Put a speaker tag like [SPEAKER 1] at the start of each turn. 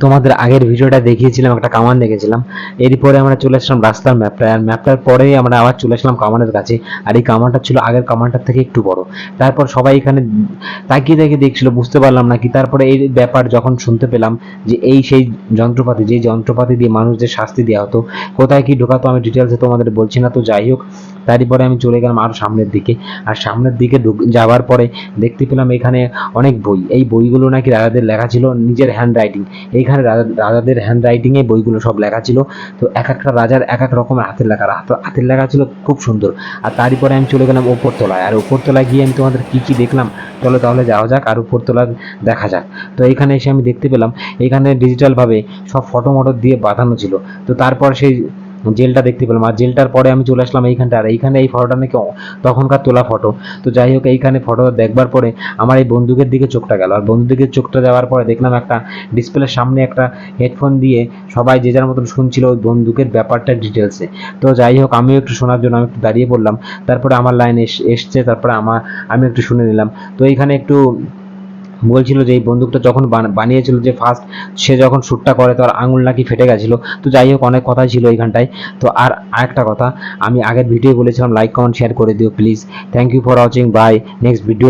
[SPEAKER 1] তোমাদের আগের ভিডিওটা দেখিয়েছিলাম, একটা কামান দেখেছিলাম। এরপরে আমরা চলে আসলাম রাস্তার ম্যাপটা আর ম্যাপটার পরেই আমরা আবার চলে আসলাম কামানের কাছে। আর এই কামানটা ছিল আগের কামানটার থেকে একটু বড়। তারপর সবাই এখানে তাকিয়ে তাকিয়ে দেখছিল, বুঝতে পারলাম না কি। তারপরে এই ব্যাপার যখন শুনতে পেলাম যে এই সেই যন্ত্রপাতি, যে যন্ত্রপাতি দিয়ে মানুষদের শাস্তি দেওয়া হতো, কোথায় কি ঢোকাতো আমি ডিটেলসে তোমাদের বলছি না। তো যাই হোক তারই পরে আমি চলে গেলাম আরও সামনের দিকে। আর সামনের দিকে যাওয়ার পরে দেখতে পেলাম এখানে অনেক বই। এই বইগুলো নাকি রাজাদের লেখা ছিল নিজের হ্যান্ড রাইটিং এইখানে রাজা- রাজাদের হ্যান্ড রাইটিং এ বইগুলো সব লেখা ছিল। তো এক একটা রাজার এক এক রকমের হাতের লেখা। হাত- হাতের লেখা ছিল খুব সুন্দর। আর তারই পরে আমি চলে গেলাম উপরতলায়। আর উপরতলায় গিয়ে আমি তোমাদের কি কি দেখলাম, চলো তাহলে যাওয়া যাক আর উপরতলা দেখা যাক। তো এখানে এসে আমি দেখতে পেলাম, এখানে ডিজিটাল ভাবে সব ফটো মটো দিয়ে বাঁধানো ছিল। তো তারপর সেই জেলটা দেখতে পেলাম। আর জেলটার পরে আমি চলে আসলাম এইখানটা। আর এইখানে এই ফটোটা নাকি তখনকার তোলা ফটো। তো যাই হোক, এইখানে ফটোটা দেখবার পরে আমার এই বন্দুকের দিকে চোখটা গেল। আর বন্দুকের চোখটা যাওয়ার পরে দেখলাম একটা ডিসপ্লের সামনে একটা হেডফোন দিয়ে সবাই যে যার মতন শুনছিল ওই বন্দুকের ব্যাপারটা ডিটেলসে তো যাই হোক, আমিও একটু শোনার জন্য আমি একটু দাঁড়িয়ে পড়লাম। তারপরে আমার লাইন এসছে, তারপরে আমার আমি একটু শুনে নিলাম। তো এইখানে একটু বলছিল যে এই বন্দুকটা যখন বানিয়েছিল যে ফার্স্ট সে যখন শ্যুটটা করে তার আঙুল নাকি ফেটে গেছিল। তো যাই হোক, অনেক কথাই ছিল এইখানটায়। তো আর আরেকটা কথা, আমি আগের ভিডিও বলেছিলাম লাইক কমেন্ট শেয়ার করে দিও please thank you for watching bye next video